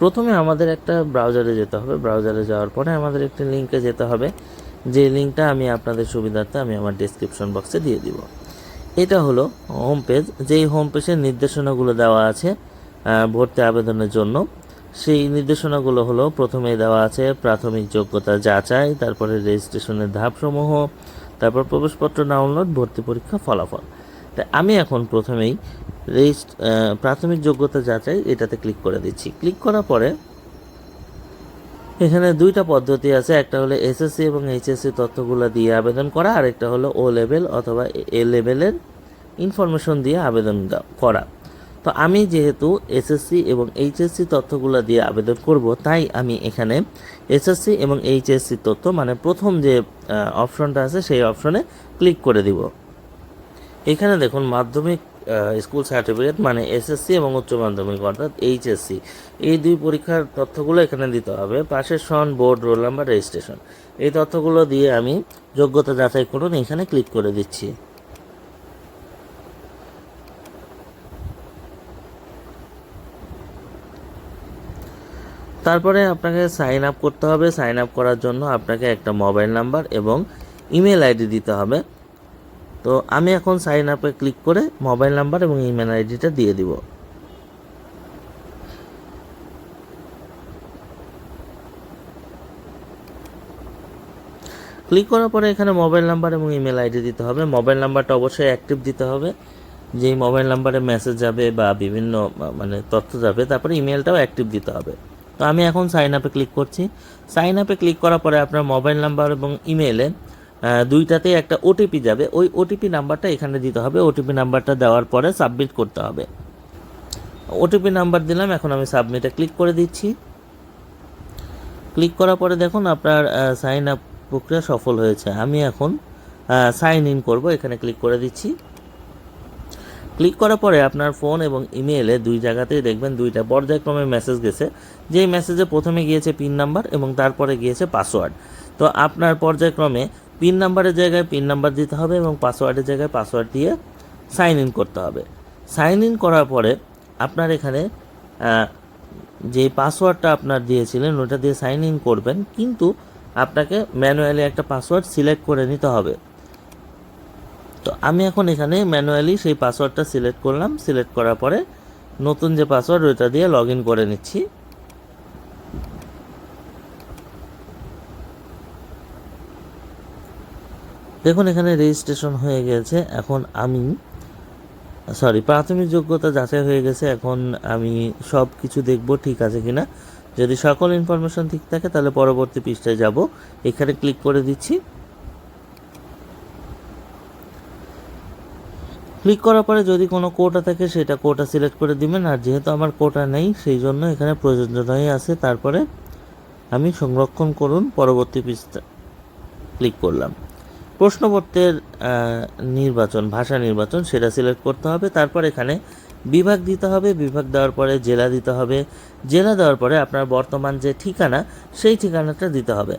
প্রথমে আমাদের একটা ব্রাউজারে যেতে হবে। ব্রাউজারে যাওয়ার পরে আমাদের একটি লিঙ্কে যেতে হবে। যে লিঙ্কটা আমি আপনাদের সুবিধার্থে আমি আমার ডেসক্রিপশন বক্সে দিয়ে দিব। এটা হলো হোম পেজ যেই হোম পেজের নির্দেশনাগুলো দেওয়া আছে ভর্তি আবেদনের জন্য, সেই নির্দেশনাগুলো হলো প্রথমে দেওয়া আছে প্রাথমিক যোগ্যতা যাচাই, তারপরে রেজিস্ট্রেশনের ধাপসমূহ, তারপর প্রবেশপত্র ডাউনলোড ভর্তি পরীক্ষা, ফলাফল। তা আমি এখন প্রথমেই রেজিস্ট প্রাথমিক যোগ্যতা যাচাই এটাতে ক্লিক করে দিচ্ছি। ক্লিক করার পরে এখানে দুইটা পদ্ধতি আছে। একটা হলো এসএসসি এবং এইচএসসি তথ্যগুলো দিয়ে আবেদন করা আর একটা হলো ও লেভেল অথবা এ লেভেলের ইনফরমেশন দিয়ে আবেদন করা। তো আমি যেহেতু এসএসসি এবং এইচএসসি তথ্যগুলো দিয়ে আবেদন করব, তাই আমি এখানে এসএসসি এবং এইচএসসি তথ্য মানে প্রথম যে অপশনটা আছে, সেই অপশনে ক্লিক করে দিব। এখানে দেখুন মাধ্যমিক স্কুল সার্টিফিকেট মানে এসএসসি এবং উচ্চ মাধ্যমিক, অর্থাৎ এইচএসসি এই দুই পরীক্ষার তথ্যগুলো এখানে দিতে হবে। পাশের সন, বোর্ড, রোল নাম্বার, রেজিস্ট্রেশন। এই তথ্যগুলো দিয়ে আমি যোগ্যতা যাচাই করুন, এখানে ক্লিক করে দিচ্ছি। তারপরে আপনাকে সাইন আপ করতে হবে। সাইন আপ করার জন্য আপনাকে একটা মোবাইল নাম্বার এবং ইমেল আইডি দিতে হবে। তো আমি এখন সাইন আপে ক্লিক করে মোবাইল নাম্বার এবং ইমেল আইডিটা দিয়ে দিব। ক্লিক করার পরে এখানে মোবাইল নাম্বার এবং ইমেল আইডি দিতে হবে। মোবাইল নাম্বারটা অবশ্যই অ্যাক্টিভ দিতে হবে। যেই মোবাইল নাম্বারে মেসেজ যাবে বা বিভিন্ন মানে তথ্য যাবে, তারপরে ইমেলটাও অ্যাক্টিভ দিতে হবে। তো আমি এখন সাইন আপে ক্লিক করছি। সাইন আপে ক্লিক করার পরে আপনার মোবাইল নাম্বার এবং ইমেলে দুইটাতেই একটা ওটিপি যাবে। ওই ওটিপি নাম্বারটা এখানে দিতে হবে। ওটিপি নাম্বারটা দেওয়ার পরে সাবমিট করতে হবে। ওটিপি নাম্বার দিলাম, এখন আমি সাবমিটে ক্লিক করে দিচ্ছি। ক্লিক করার পরে দেখুন আপনার সাইন আপ প্রক্রিয়া সফল হয়েছে। আমি এখন সাইন ইন করব। এখানে ক্লিক করে দিচ্ছি। ক্লিক করার পরে আপনার ফোন এবং ইমেলে দুই জায়গাতেই দেখবেন দুইটা পর্যায়ক্রমে মেসেজ গেছে। যেই মেসেজে প্রথমে গিয়েছে পিন নাম্বার এবং তারপরে গিয়েছে পাসওয়ার্ড। তো আপনার পর্যায়ক্রমে পিন নাম্বারের জায়গায় পিন নাম্বার দিতে হবে এবং পাসওয়ার্ডের জায়গায় পাসওয়ার্ড দিয়ে সাইন ইন করতে হবে। সাইন ইন করার পরে আপনার এখানে যে পাসওয়ার্ডটা আপনার দিয়েছিলেন ওটা দিয়ে সাইন ইন করবেন, কিন্তু আপনাকে ম্যানুয়ালি একটা পাসওয়ার্ড সিলেক্ট করে নিতে হবে। তো আমি এখন এখানে ম্যানুয়ালি সেই পাসওয়ার্ডটা সিলেক্ট করলাম, সিলেক্ট করার পরে নতুন যে পাসওয়ার্ড ওইটা দিয়ে লগ ইন করে নিচ্ছি। দেখুন, এখানে রেজিস্ট্রেশন হয়ে গেছে। এখন আমি সরি প্রাথমিক যোগ্যতা যাচাই হয়ে গেছে। এখন আমি সব কিছু দেখব ঠিক আছে কিনা। যদি সকল ইনফরমেশন ঠিক থাকে, তাহলে পরবর্তী পৃষ্ঠায় যাব। এখানে ক্লিক করে দিচ্ছি। ক্লিক করার পরে যদি কোনো কোটা থাকে, সেটা কোটা সিলেক্ট করে দিবেন। আর যেহেতু আমার কোটা নেই, সেই জন্য এখানে প্রয়োজনীয় আছে। তারপরে আমি সংরক্ষণ করুন, পরবর্তী পৃষ্ঠা ক্লিক করলাম। প্রশ্নপত্রের নির্বাচন, ভাষা নির্বাচন সেটা সিলেক্ট করতে হবে। তারপর এখানে বিভাগ দিতে হবে। বিভাগ দেওয়ার পরে জেলা দিতে হবে। জেলা দেওয়ার পরে আপনার বর্তমান যে ঠিকানা, সেই ঠিকানাটা দিতে হবে।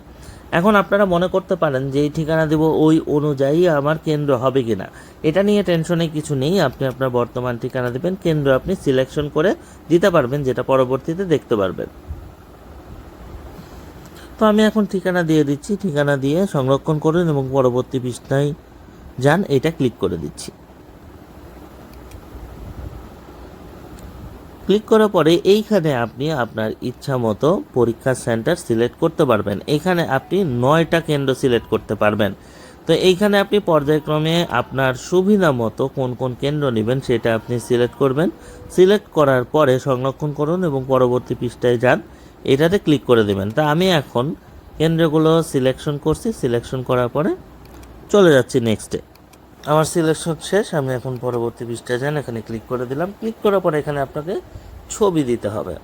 এখন আপনারা মনে করতে পারেন যে এই ঠিকানা দেব ওই অনুযায়ী আমার কেন্দ্র হবে কি না এটা নিয়ে টেনশনে কিছু নেই। আপনি আপনার বর্তমান ঠিকানা দেবেন। কেন্দ্র আপনি সিলেকশন করে দিতে পারবেন, যেটা পরবর্তীতে দেখতে পারবেন। তো আমি এখন ঠিকানা দিয়ে দিচ্ছি, ঠিকানা দিয়ে সংরক্ষণ করুন এবং পরবর্তী পৃষ্ঠায় যান, এটা ক্লিক করে দিচ্ছি। ক্লিক করার পরে এইখানে আপনি আপনার ইচ্ছা মতো পরীক্ষার সেন্টার সিলেক্ট করতে পারবেন। এখানে আপনি নয়টা কেন্দ্র সিলেক্ট করতে পারবেন। তো এইখানে আপনি পর্যায়ক্রমে আপনার সুবিধা মতো কোন কোন কেন্দ্র নেবেন সেটা আপনি সিলেক্ট করবেন। সিলেক্ট করার পরে সংরক্ষণ করুন এবং পরবর্তী পৃষ্ঠায় যান। এটাতে ক্লিক করে দেবেন। তা আমি এখন কেন্দ্রগুলো সিলেকশন করছি। সিলেকশন করার পরে চলে যাচ্ছি নেক্সটে আমার সিলেকশন শেষ। আমি এখন পরবর্তী পৃষ্ঠায় যান এখানে ক্লিক করে দিলাম। ক্লিক করার পরে এখানে আপনাকে ছবি দিতে হবে।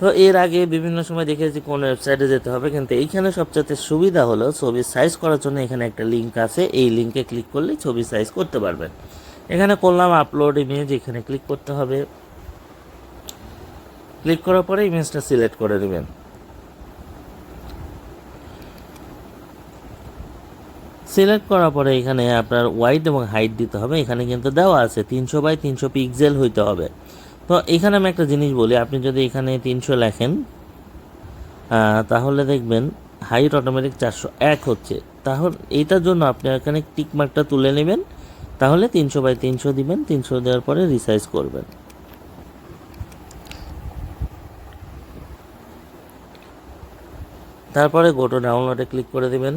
তো এর আগে বিভিন্ন সময় দেখেছি কোন ওয়েবসাইটে যেতে হবে। কিন্তু এইখানে সবচেয়ে সুবিধা হলো ছবি সাইজ করার জন্য এখানে একটা লিঙ্ক আছে। এই লিঙ্কে ক্লিক করলে ছবি সাইজ করতে পারবেন। এখানে করলাম আপলোড ইমেজ এখানে ক্লিক করতে হবে। ক্লিক করার পরে ইমেজটা সিলেক্ট করে নেবেন সিলেক্ট করার পরে এখানে আপনার ওয়াইড এবং হাইট দিতে হবে। এখানে কিন্তু দেওয়া আছে তিনশো বাই তিনশো পিক্সেল হইতে হবে। তো এখানে আমি একটা জিনিস বলি, আপনি যদি এখানে তিনশো লেখেন তাহলে দেখবেন হাইট অটোমেটিক চারশো এক হচ্ছে। তাহলে এইটার জন্য আপনি এখানে টিক মার্কটা তুলে নেবেন, তাহলে তিনশো বাই তিনশো দিবেন, তিনশো দেওয়ার পরে রিসাইজ করবেন। তারপরে গোটো ডাউনলোডে ক্লিক করে দেবেন।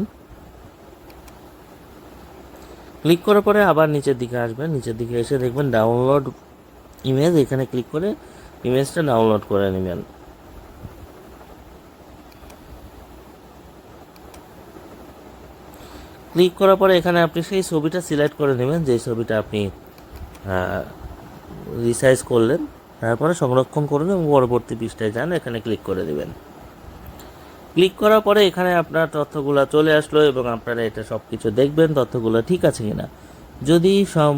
ক্লিক করার পরে আবার নিচের দিকে আসবেন। নিচের দিকে এসে দেখবেন ডাউনলোড ইমেজ এখানে ক্লিক করে ইমেজটা ডাউনলোড করে নেবেন। ক্লিক করার পরে এখানে আপনি সেই ছবিটা সিলেক্ট করে নেবেন যে ছবিটা আপনি রিসাইজ করলেন। তারপরে সংরক্ষণ করুন এবং পরবর্তী পৃষ্ঠায় যান, এখানে ক্লিক করে দেবেন। ক্লিক করার পরে এখানে আপনার তথ্যগুলো চলে আসলো এবং আপনারা এটা সব কিছু দেখবেন, তথ্যগুলো ঠিক আছে কিনা। যদি সব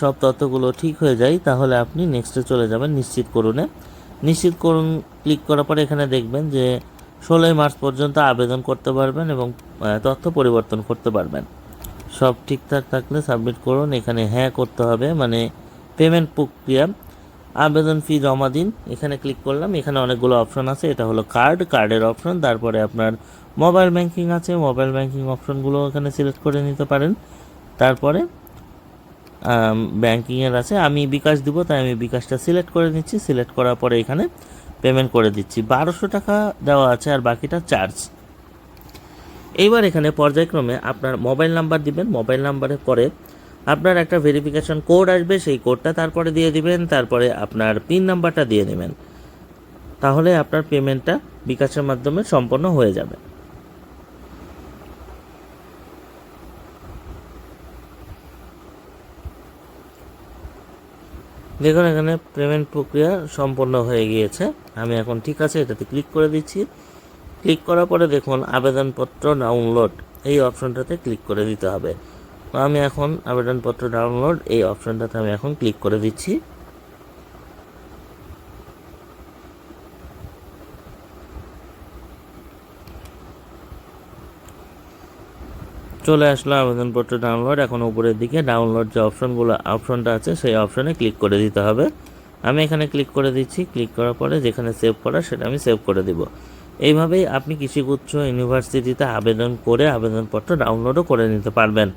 সব তথ্যগুলো ঠিক হয়ে যায়, তাহলে আপনি নেক্সটে চলে যাবেন নিশ্চিত করুনে। নিশ্চিত করুন, ক্লিক করার পরে এখানে দেখবেন যে ষোলোই মার্চ পর্যন্ত আবেদন করতে পারবেন এবং তথ্য পরিবর্তন করতে পারবেন। সব ঠিকঠাক থাকলে সাবমিট করুন। এখানে হ্যাঁ করতে হবে মানে পেমেন্ট প্রক্রিয়া। আবেদন ফি জমা দিন। এখানে ক্লিক করলাম, এখানে অনেকগুলো অপশন আছে। এটা হলো কার্ড কার্ডের অপশন তারপরে আপনার মোবাইল ব্যাংকিং আছে। মোবাইল ব্যাংকিং অপশনগুলো এখানে সিলেক্ট করে নিতে পারেন। তারপরে ব্যাংকিংয়ের আছে। আমি বিকাশ দিব, তাই আমি বিকাশটা সিলেক্ট করে নিচ্ছি। সিলেক্ট করার পরে এখানে পেমেন্ট করে দিচ্ছি। বারোশো টাকা দেওয়া আছে আর বাকিটা চার্জ এইবার এখানে পর্যায়ক্রমে আপনার মোবাইল নাম্বার দিবেন। মোবাইল নাম্বারের পরে আপনার একটা ভেরিফিকেশন কোড আসবে, সেই কোডটা তারপরে দিয়ে দিবেন, তারপরে আপনার পিন নাম্বারটা দিয়ে নেবেন তাহলে আপনার পেমেন্টটা বিকাশের মাধ্যমে সম্পন্ন হয়ে যাবে। দেখুন, এখানে পেমেন্ট প্রক্রিয়া সম্পন্ন হয়ে গিয়েছে। আমি এখন ঠিক আছে, এটাতে ক্লিক করে দিচ্ছি। ক্লিক করার পরে দেখুন, আবেদনপত্র ডাউনলোড এই অপশনটাতে ক্লিক করে দিতে হবে। তো আমি এখন আবেদনপত্র ডাউনলোড এই অপশনটাতে আমি এখন ক্লিক করে দিচ্ছি। চলে আসলো আবেদনপত্র ডাউনলোড এখন উপরের দিকে ডাউনলোড যে অপশনগুলো অপশনটা আছে সেই অপশনে ক্লিক করে দিতে হবে। আমি এখানে ক্লিক করে দিচ্ছি। ক্লিক করার পরে যেখানে সেভ করা সেটা আমি সেভ করে দিব। এইভাবেই আপনি কৃষিগুচ্ছ ইউনিভার্সিটিতে আবেদন করে আবেদনপত্র ডাউনলোডও করে নিতে পারবেন।